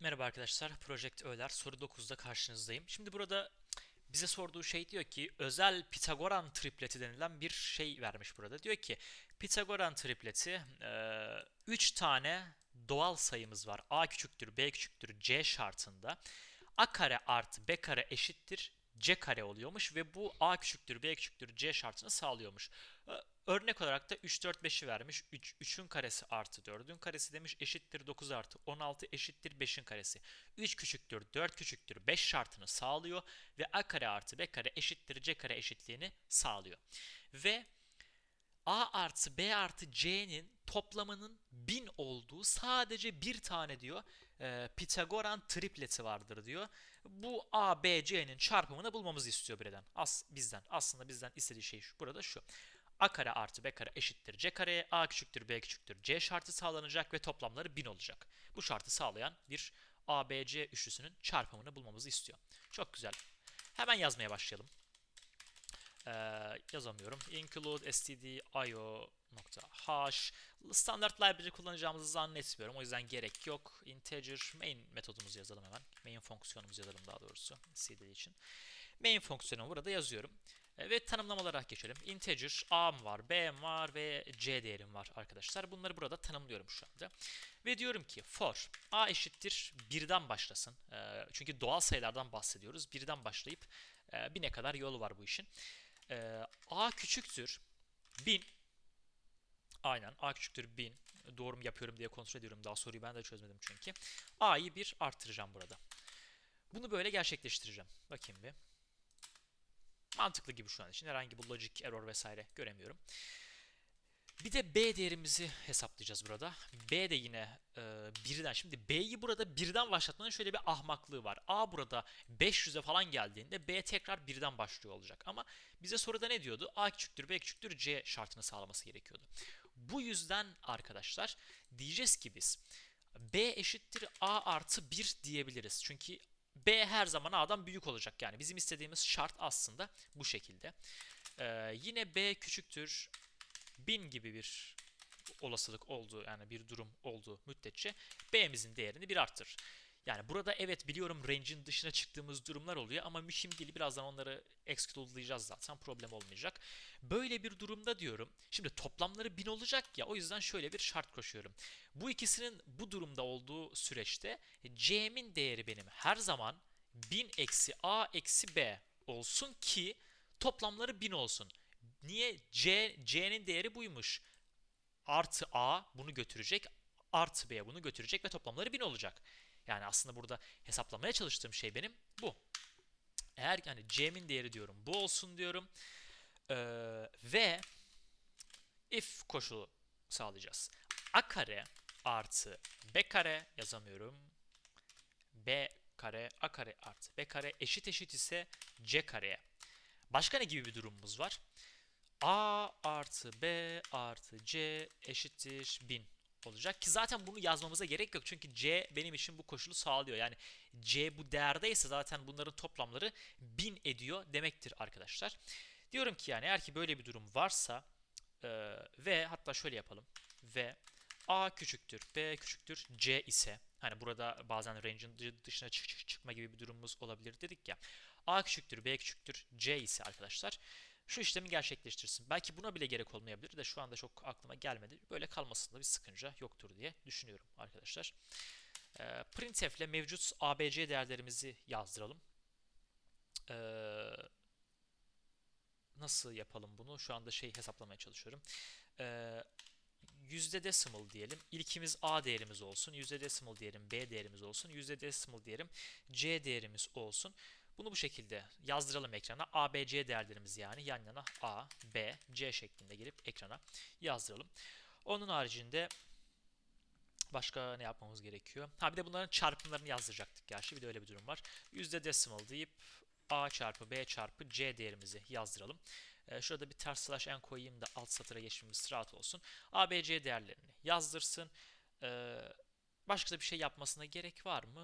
Merhaba arkadaşlar, Project Öğler soru 9'da karşınızdayım. Şimdi burada bize sorduğu şey diyor ki özel Pitagoran tripleti denilen bir şey vermiş burada. Diyor ki Pitagoran tripleti 3 tane doğal sayımız var. A küçüktür, B küçüktür, C şartında. A kare artı B kare eşittir C kare oluyormuş ve bu A küçüktür, B küçüktür, C şartını sağlıyormuş. Örnek olarak da 3, 4, 5'i vermiş. 3, 3'ün karesi artı 4'ün karesi demiş eşittir 9 artı 16 eşittir 5'in karesi. 3 küçüktür, 4 küçüktür, 5 şartını sağlıyor ve A kare artı B kare eşittir C kare eşitliğini sağlıyor. Ve A artı B artı C'nin toplamının 1000 olduğu sadece bir tane diyor e, Pitagoran tripleti vardır diyor. Bu A, B, C'nin çarpımını bulmamızı istiyor birden. As, bizden. Aslında bizden istediği şey şu. Burada şu. A kare artı B kare eşittir C kareye. A küçüktür B küçüktür C şartı sağlanacak ve toplamları 1000 olacak. Bu şartı sağlayan bir A, B, C üçlüsünün çarpımını bulmamızı istiyor. Çok güzel. Hemen yazmaya başlayalım. Ee, yazamıyorum. Include stdio.h Standart library kullanacağımızı zannetmiyorum. O yüzden gerek yok. Integer main metodumuzu yazalım hemen. Main fonksiyonumuzu yazalım daha doğrusu. cd için. Main fonksiyonu burada yazıyorum. E, Ve tanımlamalara geçelim. Integer a'm var, b'm var ve c değerim var arkadaşlar. Bunları burada tanımlıyorum şu anda. Ve diyorum ki for a eşittir 1'den başlasın. E, Çünkü doğal sayılardan bahsediyoruz. 1'den başlayıp e, bine kadar yolu var bu işin. E, a küçüktür 1000 Aynen a küçüktür 1000 doğru mu yapıyorum diye kontrol ediyorum. Daha soruyu ben de çözmedim çünkü. a'yı 1 arttıracağım burada. Bunu böyle gerçekleştireceğim. Bakayım bir. Mantıklı gibi şu an için. Herhangi bir logic error vesaire göremiyorum. Bir de B değerimizi hesaplayacağız burada. B de yine e, birden. Şimdi B'yi burada birden başlatmanın şöyle bir ahmaklığı var. A burada 500'e falan geldiğinde B tekrar birden başlıyor olacak. Ama bize soruda ne diyordu? A küçüktür, B küçüktür, C şartını sağlaması gerekiyordu. Bu yüzden arkadaşlar diyeceğiz ki biz B eşittir A artı 1 diyebiliriz. Çünkü B her zaman A'dan büyük olacak. Yani bizim istediğimiz şart aslında bu şekilde. Ee, yine B küçüktür 1000 gibi bir olasılık olduğu yani bir durum olduğu müddetçe B'mizin değerini bir arttırır. Yani burada evet biliyorum range'in dışına çıktığımız durumlar oluyor ama mühim değil. Birazdan onları exclude'layacağız zaten problem olmayacak. Böyle bir durumda diyorum. Şimdi toplamları 1000 olacak ya o yüzden şöyle bir şart koşuyorum. Bu ikisinin bu durumda olduğu süreçte C'min değeri benim her zaman 1000 eksi A eksi B olsun ki toplamları 1000 olsun. Niye? C, C'nin değeri buymuş. Artı A bunu götürecek. Artı B bunu götürecek ve toplamları 1000 olacak. Yani aslında burada hesaplamaya çalıştığım şey benim bu. Eğer yani C'min değeri diyorum bu olsun diyorum. Ee, ve if koşulu sağlayacağız. A kare artı B kare yazamıyorum. B kare A kare artı B kare eşit eşit ise C kareye. Başka ne gibi bir durumumuz var? A artı B artı C eşittir 1000 olacak ki zaten bunu yazmamıza gerek yok. Çünkü C benim için bu koşulu sağlıyor. Yani C bu değerdeyse zaten bunların toplamları 1000 ediyor demektir arkadaşlar. Diyorum ki yani eğer ki böyle bir durum varsa e, ve hatta şöyle yapalım. Ve A küçüktür, B küçüktür, C ise hani burada bazen range'in dışına çık çık çıkma gibi bir durumumuz olabilir dedik ya. A küçüktür, B küçüktür, C ise arkadaşlar şu işlemi gerçekleştirsin. Belki buna bile gerek olmayabilir de şu anda çok aklıma gelmedi. Böyle kalmasında bir sıkınca yoktur diye düşünüyorum arkadaşlar. E, printf ile mevcut ABC değerlerimizi yazdıralım. E, nasıl yapalım bunu? Şu anda şey hesaplamaya çalışıyorum. E, yüzde decimal diyelim. İlkimiz A değerimiz olsun. Yüzde decimal diyelim B değerimiz olsun. Yüzde decimal diyelim C değerimiz olsun. Bunu bu şekilde yazdıralım ekrana. A, B, C değerlerimizi yani yan yana A, B, C şeklinde gelip ekrana yazdıralım. Onun haricinde başka ne yapmamız gerekiyor? Ha bir de bunların çarpımlarını yazdıracaktık gerçi. Bir de öyle bir durum var. Yüzde decimal deyip A çarpı B çarpı C değerimizi yazdıralım. Ee, şurada bir ters slash n koyayım da alt satıra geçmemiz rahat olsun. A, B, C değerlerini yazdırsın. Ee, başka da bir şey yapmasına gerek var mı?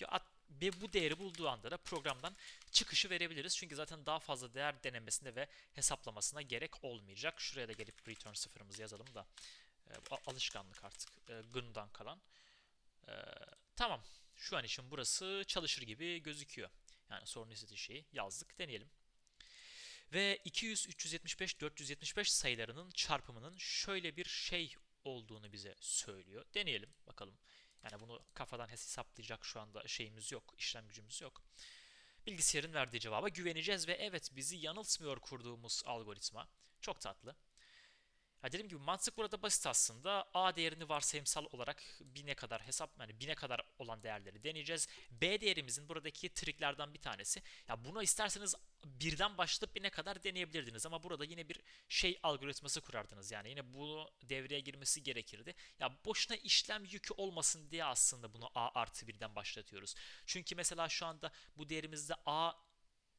Ya, ve bu değeri bulduğu anda da programdan çıkışı verebiliriz. Çünkü zaten daha fazla değer denemesinde ve hesaplamasına gerek olmayacak. Şuraya da gelip return sıfırımızı yazalım da e, alışkanlık artık e, GNU'dan kalan. E, tamam. Şu an için burası çalışır gibi gözüküyor. Yani sorun istediği şeyi yazdık. Deneyelim. Ve 200, 375, 475 sayılarının çarpımının şöyle bir şey olduğunu bize söylüyor. Deneyelim bakalım. Yani bunu kafadan hesaplayacak şu anda şeyimiz yok, işlem gücümüz yok. Bilgisayarın verdiği cevaba güveneceğiz ve evet bizi yanıltmıyor kurduğumuz algoritma. Çok tatlı. Ya dediğim gibi mantık burada basit aslında. A değerini varsayımsal olarak bine kadar hesap yani bine kadar olan değerleri deneyeceğiz. B değerimizin buradaki triklerden bir tanesi. Ya buna isterseniz birden başlayıp bine kadar deneyebilirdiniz ama burada yine bir şey algoritması kurardınız. Yani yine bu devreye girmesi gerekirdi. Ya boşuna işlem yükü olmasın diye aslında bunu A artı birden başlatıyoruz. Çünkü mesela şu anda bu değerimizde A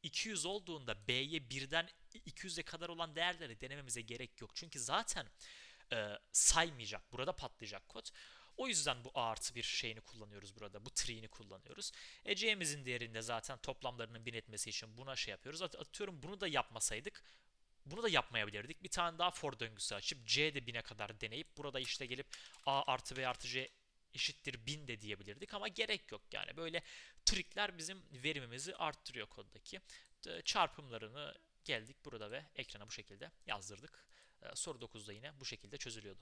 200 olduğunda B'ye birden 200'e kadar olan değerleri denememize gerek yok. Çünkü zaten e, saymayacak. Burada patlayacak kod. O yüzden bu A artı bir şeyini kullanıyoruz burada. Bu tree'ini kullanıyoruz. E C'mizin değerinde zaten toplamlarının bin etmesi için buna şey yapıyoruz. At- atıyorum bunu da yapmasaydık bunu da yapmayabilirdik. Bir tane daha for döngüsü açıp C de 1000'e kadar deneyip burada işte gelip A artı B artı C eşittir 1000 de diyebilirdik ama gerek yok yani. Böyle trikler bizim verimimizi arttırıyor koddaki. Çarpımlarını geldik burada ve ekrana bu şekilde yazdırdık. E, Soru 9'da yine bu şekilde çözülüyordu.